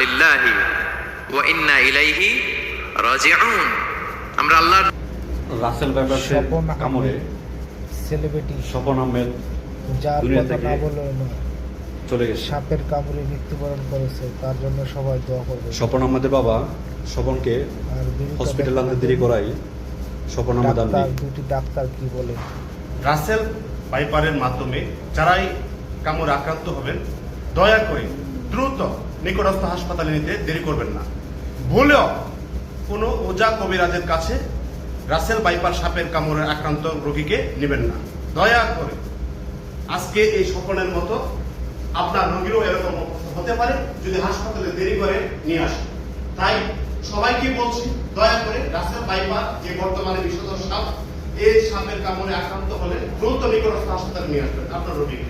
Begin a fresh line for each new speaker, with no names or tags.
লিল্লাহি ওয়া ইন্না ইলাইহি রাজিউন। আমরা আল্লাহর
রাসেল ব্যাপারসের
সেলিব্রিটি
স্বপন আহমেদ
যার
দুনিয়া
কথা না বলেও নয়।
চলে গেছে।
সাপের কামড়ে মৃত্যুবরণ করেছে তার জন্য সবাই দোয়া করবে।
স্বপন আহমেদের বাবা স্বপনকে হসপিটাল আনতে দেরি করাই স্বপন আনবি।
দুটি ডাক্তার কি বলে?
রাসেল বাইপারের মাধ্যমে যারাই কামড়ে আক্রান্ত হবেন দয়া করে দ্রুত নিকটস্থ হাসপাতালে নিতে দেরি করবেন না। ভুলেও কোনো ওজা কবিরাজের কাছে রাসেল বাইপার সাপের কামড়ে আক্রান্ত রোগীকে নেবেন না। দয়া করে আজকে এই সকলের মতো আপনার রোগীরও এরকম হতে পারে, যদি হাসপাতালে দেরি করে নিয়ে আসে। তাই সবাইকে বলছি, দয়া করে রাসেল বাইপার, যে বর্তমানে বিষধর সাপ এই সাপের কামড়ে আক্রান্ত হলে দ্রুত নিকটস্থ হাসপাতালে নিয়ে আসবেন আপনার রোগীকে।